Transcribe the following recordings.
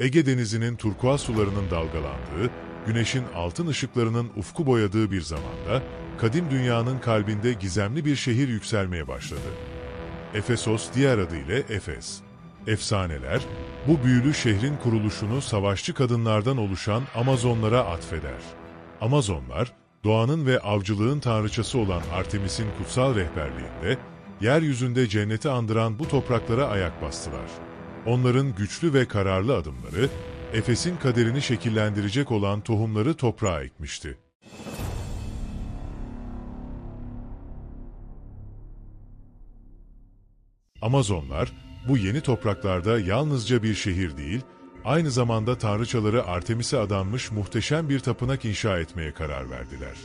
Ege Denizi'nin turkuaz sularının dalgalandığı, güneşin altın ışıklarının ufku boyadığı bir zamanda, kadim dünyanın kalbinde gizemli bir şehir yükselmeye başladı. Efesos diğer adıyla Efes. Efsaneler, bu büyülü şehrin kuruluşunu savaşçı kadınlardan oluşan Amazonlara atfeder. Amazonlar, doğanın ve avcılığın tanrıçası olan Artemis'in kutsal rehberliğinde, yeryüzünde cenneti andıran bu topraklara ayak bastılar. Onların güçlü ve kararlı adımları, Efes'in kaderini şekillendirecek olan tohumları toprağa ekmişti. Amazonlar, bu yeni topraklarda yalnızca bir şehir değil, aynı zamanda tanrıçaları Artemis'e adanmış muhteşem bir tapınak inşa etmeye karar verdiler.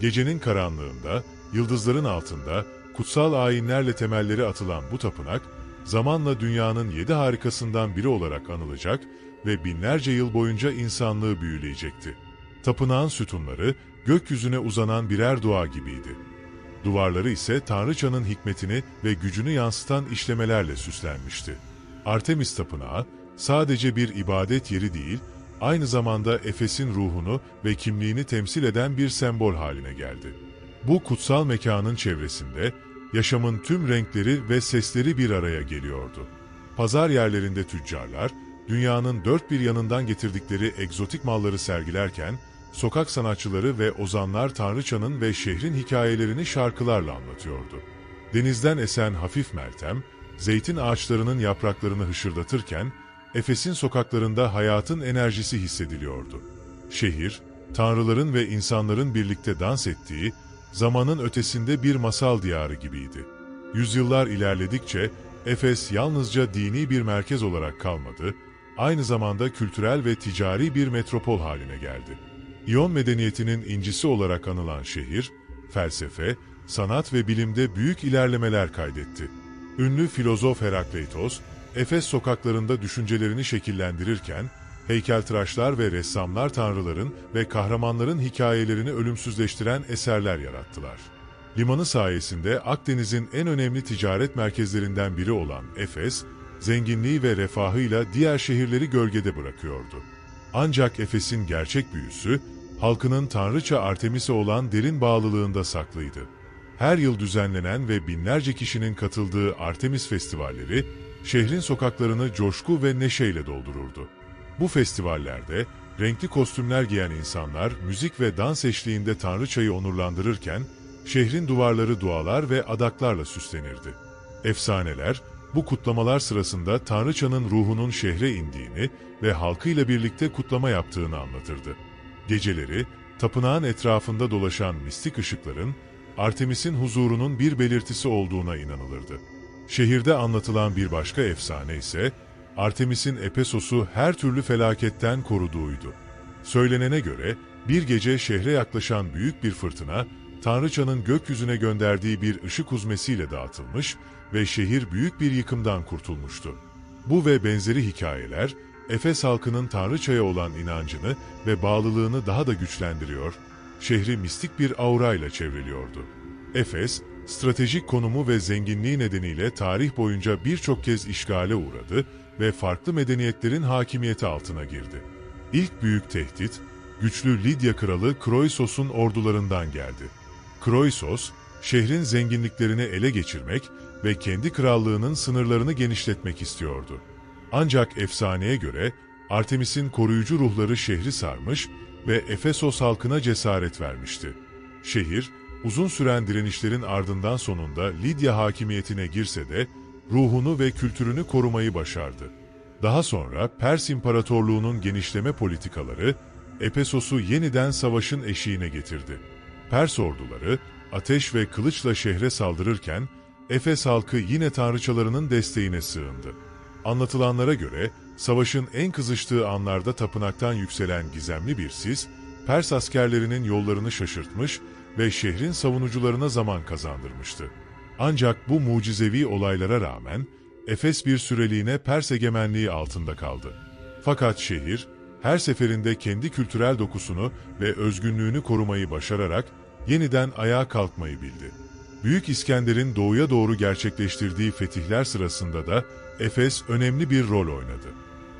Gecenin karanlığında, yıldızların altında, kutsal ayinlerle temelleri atılan bu tapınak, zamanla dünyanın yedi harikasından biri olarak anılacak ve binlerce yıl boyunca insanlığı büyüleyecekti. Tapınağın sütunları, gökyüzüne uzanan birer dua gibiydi. Duvarları ise Tanrıçanın hikmetini ve gücünü yansıtan işlemelerle süslenmişti. Artemis Tapınağı sadece bir ibadet yeri değil, aynı zamanda Efes'in ruhunu ve kimliğini temsil eden bir sembol haline geldi. Bu kutsal mekanın çevresinde yaşamın tüm renkleri ve sesleri bir araya geliyordu. Pazar yerlerinde tüccarlar, dünyanın dört bir yanından getirdikleri egzotik malları sergilerken, sokak sanatçıları ve ozanlar Tanrıçanın ve şehrin hikayelerini şarkılarla anlatıyordu. Denizden esen hafif meltem, zeytin ağaçlarının yapraklarını hışırdatırken, Efes'in sokaklarında hayatın enerjisi hissediliyordu. Şehir, tanrıların ve insanların birlikte dans ettiği, zamanın ötesinde bir masal diyarı gibiydi. Yüzyıllar ilerledikçe Efes yalnızca dini bir merkez olarak kalmadı, aynı zamanda kültürel ve ticari bir metropol haline geldi. İyon medeniyetinin incisi olarak anılan şehir, felsefe, sanat ve bilimde büyük ilerlemeler kaydetti. Ünlü filozof Herakleitos, Efes sokaklarında düşüncelerini şekillendirirken, heykeltıraşlar ve ressamlar tanrıların ve kahramanların hikayelerini ölümsüzleştiren eserler yarattılar. Limanı sayesinde Akdeniz'in en önemli ticaret merkezlerinden biri olan Efes, zenginliği ve refahıyla diğer şehirleri gölgede bırakıyordu. Ancak Efes'in gerçek büyüsü, halkının tanrıça Artemis'e olan derin bağlılığında saklıydı. Her yıl düzenlenen ve binlerce kişinin katıldığı Artemis festivalleri, şehrin sokaklarını coşku ve neşeyle doldururdu. Bu festivallerde renkli kostümler giyen insanlar müzik ve dans eşliğinde tanrıçayı onurlandırırken, şehrin duvarları dualar ve adaklarla süslenirdi. Efsaneler, bu kutlamalar sırasında Tanrıçanın ruhunun şehre indiğini ve halkıyla birlikte kutlama yaptığını anlatırdı. Geceleri, tapınağın etrafında dolaşan mistik ışıkların, Artemis'in huzurunun bir belirtisi olduğuna inanılırdı. Şehirde anlatılan bir başka efsane ise, Artemis'in Epesos'u her türlü felaketten koruduğuydu. Söylenene göre, bir gece şehre yaklaşan büyük bir fırtına, Tanrıçanın gökyüzüne gönderdiği bir ışık huzmesiyle dağıtılmış ve şehir büyük bir yıkımdan kurtulmuştu. Bu ve benzeri hikayeler, Efes halkının Tanrıçaya olan inancını ve bağlılığını daha da güçlendiriyor, şehri mistik bir aurayla çevriliyordu. Efes, stratejik konumu ve zenginliği nedeniyle tarih boyunca birçok kez işgale uğradı ve farklı medeniyetlerin hakimiyeti altına girdi. İlk büyük tehdit, güçlü Lidya kralı Kroisos'un ordularından geldi. Kroisos, şehrin zenginliklerini ele geçirmek ve kendi krallığının sınırlarını genişletmek istiyordu. Ancak efsaneye göre Artemis'in koruyucu ruhları şehri sarmış ve Efesos halkına cesaret vermişti. Şehir, uzun süren direnişlerin ardından sonunda Lidya hakimiyetine girse de ruhunu ve kültürünü korumayı başardı. Daha sonra Pers İmparatorluğu'nun genişleme politikaları Efesos'u yeniden savaşın eşiğine getirdi. Pers orduları ateş ve kılıçla şehre saldırırken Efes halkı yine tanrıçalarının desteğine sığındı. Anlatılanlara göre savaşın en kızıştığı anlarda tapınaktan yükselen gizemli bir sis, Pers askerlerinin yollarını şaşırtmış ve şehrin savunucularına zaman kazandırmıştı. Ancak bu mucizevi olaylara rağmen Efes bir süreliğine Pers egemenliği altında kaldı. Fakat şehir her seferinde kendi kültürel dokusunu ve özgünlüğünü korumayı başararak yeniden ayağa kalkmayı bildi. Büyük İskender'in doğuya doğru gerçekleştirdiği fetihler sırasında da Efes önemli bir rol oynadı.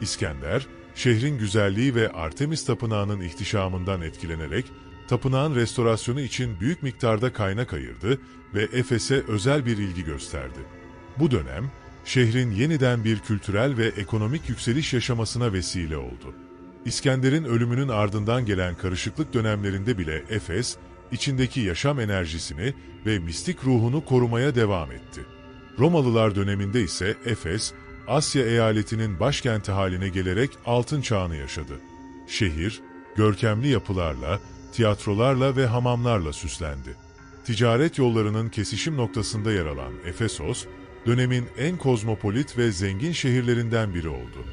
İskender, şehrin güzelliği ve Artemis Tapınağı'nın ihtişamından etkilenerek tapınağın restorasyonu için büyük miktarda kaynak ayırdı ve Efes'e özel bir ilgi gösterdi. Bu dönem, şehrin yeniden bir kültürel ve ekonomik yükseliş yaşamasına vesile oldu. İskender'in ölümünün ardından gelen karışıklık dönemlerinde bile Efes, içindeki yaşam enerjisini ve mistik ruhunu korumaya devam etti. Romalılar döneminde ise Efes, Asya eyaletinin başkenti haline gelerek altın çağını yaşadı. Şehir, görkemli yapılarla, tiyatrolarla ve hamamlarla süslendi. Ticaret yollarının kesişim noktasında yer alan Efesos, dönemin en kozmopolit ve zengin şehirlerinden biri oldu.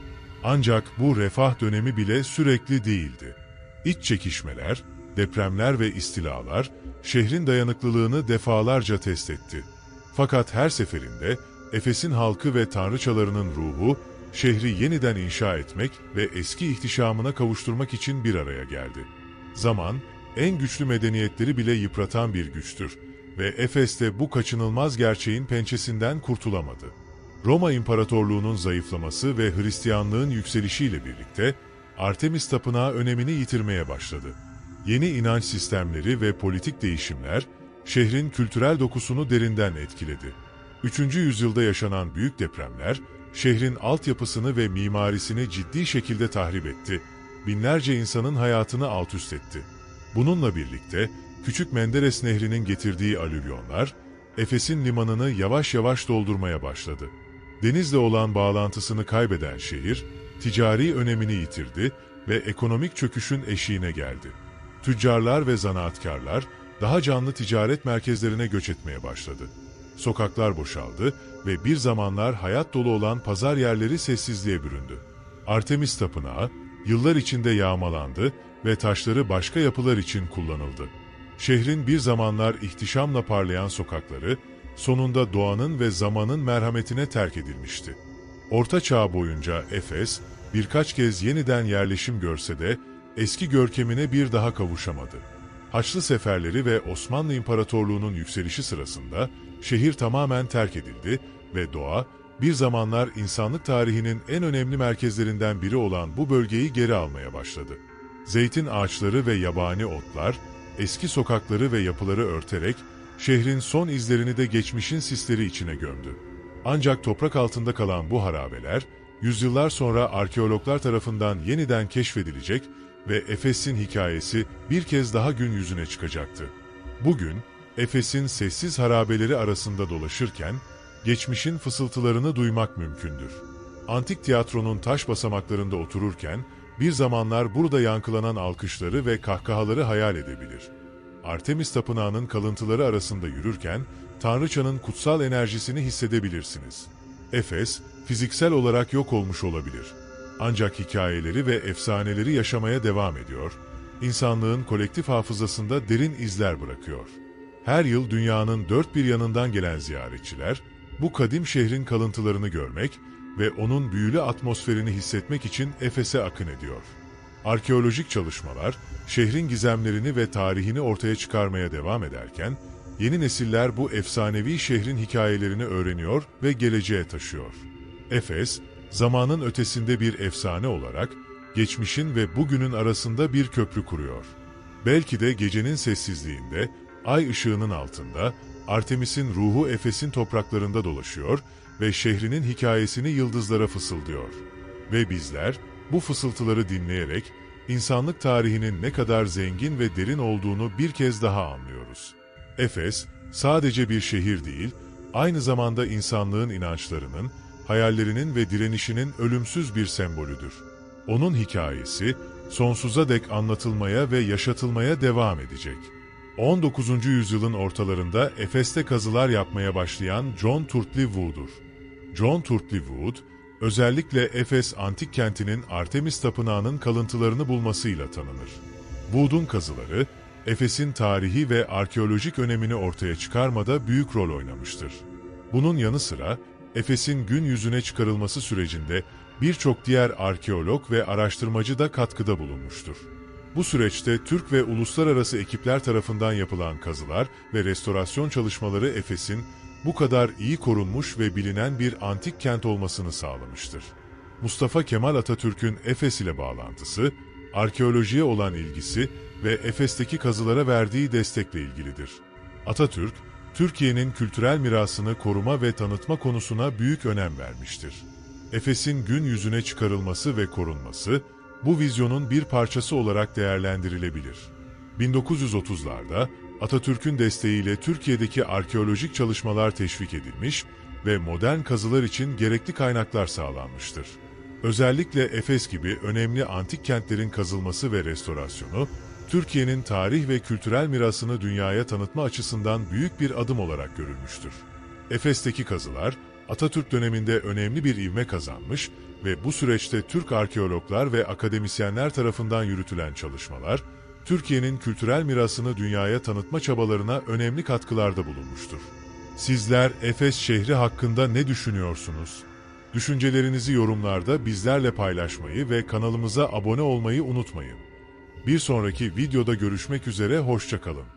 Ancak bu refah dönemi bile sürekli değildi. İç çekişmeler, depremler ve istilalar şehrin dayanıklılığını defalarca test etti. Fakat her seferinde Efes'in halkı ve tanrıçalarının ruhu şehri yeniden inşa etmek ve eski ihtişamına kavuşturmak için bir araya geldi. Zaman, en güçlü medeniyetleri bile yıpratan bir güçtür ve Efes de bu kaçınılmaz gerçeğin pençesinden kurtulamadı. Roma İmparatorluğu'nun zayıflaması ve Hristiyanlığın yükselişiyle birlikte Artemis Tapınağı önemini yitirmeye başladı. Yeni inanç sistemleri ve politik değişimler şehrin kültürel dokusunu derinden etkiledi. 3. yüzyılda yaşanan büyük depremler şehrin altyapısını ve mimarisini ciddi şekilde tahrip etti. Binlerce insanın hayatını alt üst etti. Bununla birlikte Küçük Menderes Nehri'nin getirdiği alüvyonlar Efes'in limanını yavaş yavaş doldurmaya başladı. Denizle olan bağlantısını kaybeden şehir, ticari önemini yitirdi ve ekonomik çöküşün eşiğine geldi. Tüccarlar ve zanaatkarlar daha canlı ticaret merkezlerine göç etmeye başladı. Sokaklar boşaldı ve bir zamanlar hayat dolu olan pazar yerleri sessizliğe büründü. Artemis Tapınağı yıllar içinde yağmalandı ve taşları başka yapılar için kullanıldı. Şehrin bir zamanlar ihtişamla parlayan sokakları sonunda doğanın ve zamanın merhametine terk edilmişti. Orta Çağ boyunca Efes birkaç kez yeniden yerleşim görse de eski görkemine bir daha kavuşamadı. Haçlı seferleri ve Osmanlı İmparatorluğu'nun yükselişi sırasında şehir tamamen terk edildi ve doğa bir zamanlar insanlık tarihinin en önemli merkezlerinden biri olan bu bölgeyi geri almaya başladı. Zeytin ağaçları ve yabani otlar eski sokakları ve yapıları örterek şehrin son izlerini de geçmişin sisleri içine gömdü. Ancak toprak altında kalan bu harabeler, yüzyıllar sonra arkeologlar tarafından yeniden keşfedilecek ve Efes'in hikayesi bir kez daha gün yüzüne çıkacaktı. Bugün, Efes'in sessiz harabeleri arasında dolaşırken, geçmişin fısıltılarını duymak mümkündür. Antik tiyatronun taş basamaklarında otururken, bir zamanlar burada yankılanan alkışları ve kahkahaları hayal edebilir. Artemis Tapınağı'nın kalıntıları arasında yürürken, Tanrıçanın kutsal enerjisini hissedebilirsiniz. Efes, fiziksel olarak yok olmuş olabilir. Ancak hikayeleri ve efsaneleri yaşamaya devam ediyor, insanlığın kolektif hafızasında derin izler bırakıyor. Her yıl dünyanın dört bir yanından gelen ziyaretçiler, bu kadim şehrin kalıntılarını görmek ve onun büyülü atmosferini hissetmek için Efes'e akın ediyor. Arkeolojik çalışmalar, şehrin gizemlerini ve tarihini ortaya çıkarmaya devam ederken, yeni nesiller bu efsanevi şehrin hikayelerini öğreniyor ve geleceğe taşıyor. Efes, zamanın ötesinde bir efsane olarak, geçmişin ve bugünün arasında bir köprü kuruyor. Belki de gecenin sessizliğinde, ay ışığının altında, Artemis'in ruhu Efes'in topraklarında dolaşıyor ve şehrinin hikayesini yıldızlara fısıldıyor. Ve bizler bu fısıltıları dinleyerek insanlık tarihinin ne kadar zengin ve derin olduğunu bir kez daha anlıyoruz. Efes sadece bir şehir değil, aynı zamanda insanlığın inançlarının, hayallerinin ve direnişinin ölümsüz bir sembolüdür. Onun hikayesi sonsuza dek anlatılmaya ve yaşatılmaya devam edecek. 19. yüzyılın ortalarında Efes'te kazılar yapmaya başlayan John Turtley Wood'dur. John Turtley Wood, özellikle Efes antik kentinin Artemis Tapınağı'nın kalıntılarını bulmasıyla tanınır. Wood'un kazıları, Efes'in tarihi ve arkeolojik önemini ortaya çıkarmada büyük rol oynamıştır. Bunun yanı sıra, Efes'in gün yüzüne çıkarılması sürecinde birçok diğer arkeolog ve araştırmacı da katkıda bulunmuştur. Bu süreçte Türk ve uluslararası ekipler tarafından yapılan kazılar ve restorasyon çalışmaları Efes'in bu kadar iyi korunmuş ve bilinen bir antik kent olmasını sağlamıştır. Mustafa Kemal Atatürk'ün Efes ile bağlantısı, arkeolojiye olan ilgisi ve Efes'teki kazılara verdiği destekle ilgilidir. Atatürk, Türkiye'nin kültürel mirasını koruma ve tanıtma konusuna büyük önem vermiştir. Efes'in gün yüzüne çıkarılması ve korunması, bu vizyonun bir parçası olarak değerlendirilebilir. 1930'larda Atatürk'ün desteğiyle Türkiye'deki arkeolojik çalışmalar teşvik edilmiş ve modern kazılar için gerekli kaynaklar sağlanmıştır. Özellikle Efes gibi önemli antik kentlerin kazılması ve restorasyonu, Türkiye'nin tarih ve kültürel mirasını dünyaya tanıtma açısından büyük bir adım olarak görülmüştür. Efes'teki kazılar, Atatürk döneminde önemli bir ivme kazanmış ve bu süreçte Türk arkeologlar ve akademisyenler tarafından yürütülen çalışmalar, Türkiye'nin kültürel mirasını dünyaya tanıtma çabalarına önemli katkılarda bulunmuştur. Sizler Efes şehri hakkında ne düşünüyorsunuz? Düşüncelerinizi yorumlarda bizlerle paylaşmayı ve kanalımıza abone olmayı unutmayın. Bir sonraki videoda görüşmek üzere, hoşçakalın.